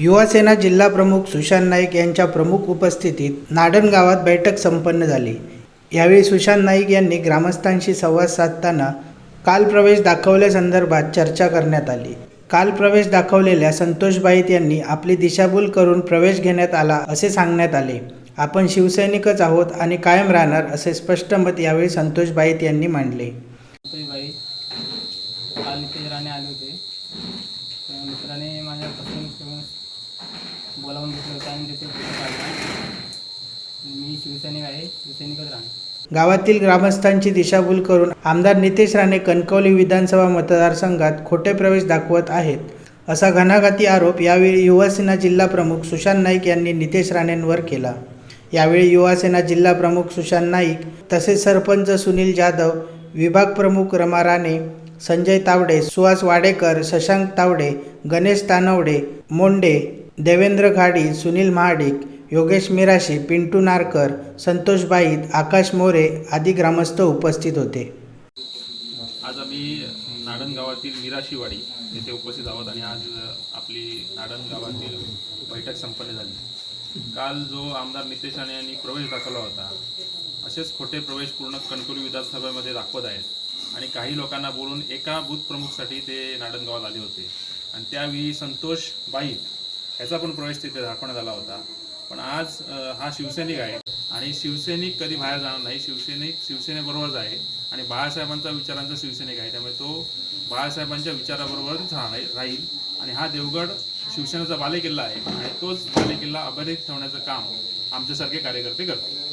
युवासेना जिल्हाप्रमुख सुशांत नाईक यांच्या प्रमुख उपस्थितीत नाडण गावात बैठक संपन्न झाली. यावेळी सुशांत नाईक यांनी ग्रामस्थांशी संवाद साधताना काल प्रवेश दाखवल्यासंदर्भात चर्चा करण्यात आली. काल प्रवेश दाखवलेल्या संतोष बाईत यांनी आपली दिशाभूल करून प्रवेश घेण्यात आला असे सांगण्यात आले. आपण शिवसैनिकच आहोत आणि कायम राहणार असे स्पष्ट मत यावेळी संतोष बाईत यांनी मांडले. काल राणे आले होते. मित्राने माझ्यापासून बोलावून घेतलं होतं आणि त्याचे काढला मी शिवसैनिक आहे शिवसैनिकच राहणार. गावातील ग्रामस्थांची दिशाभूल करून आमदार नितेश राणे कणकवली विधानसभा मतदारसंघात खोटे प्रवेश दाखवत आहेत असा घणाघाती आरोप यावेळी युवासेना जिल्हा प्रमुख सुशांत नाईक यांनी नितेश राणेंवर केला. यावेळी युवासेना जिल्हा प्रमुख सुशांत नाईक तसेच सरपंच सुनील जाधव विभाग प्रमुख रमा राणे संजय तावडे सुहास वाडेकर शशांक तावडे गणेश तानवडे मोंडे देवेंद्र घाडी सुनील महाडिक योगेश मिराशी पिंटू नारकर संतोष बाईत आकाश मोरे आदी ग्रामस्थ उपस्थित होते. आज आम्ही नाडण गावातील मिराशीवाडी येथे उपस्थित आहोत आणि आज आपली नाडण गावातील बैठक संपन्न झाली. काल जो आमदार नितेश राणे यांनी प्रवेश दाखवला होता असेच खोटे प्रवेश पूर्ण कणकवली विधानसभेमध्ये दाखवत आहेत. आणि काही लोकांना बोलून एका बूथ प्रमुखसाठी ते नाडण गावात आले होते. आणि त्यावेळी संतोष बाईत याचा पण प्रवेश तिथे दाखवण्यात आला होता. पण आज हा शिवसैनिक आहे आणि शिवसैनिक कधी बाहेर जाणार नाही. शिवसैनिक शिवसेनेबरोबरच आहे आणि बाळासाहेबांचा विचारांचा शिवसैनिक आहे. त्यामुळे तो बाळासाहेबांच्या विचाराबरोबरच राहणार राहील. आणि हा देवगड शिवसेनेचा बालेकिल्ला आहे आणि तोच बालेकिल्ला अबाधित ठेवण्याचं काम आमच्यासारखे कार्यकर्ते करतात.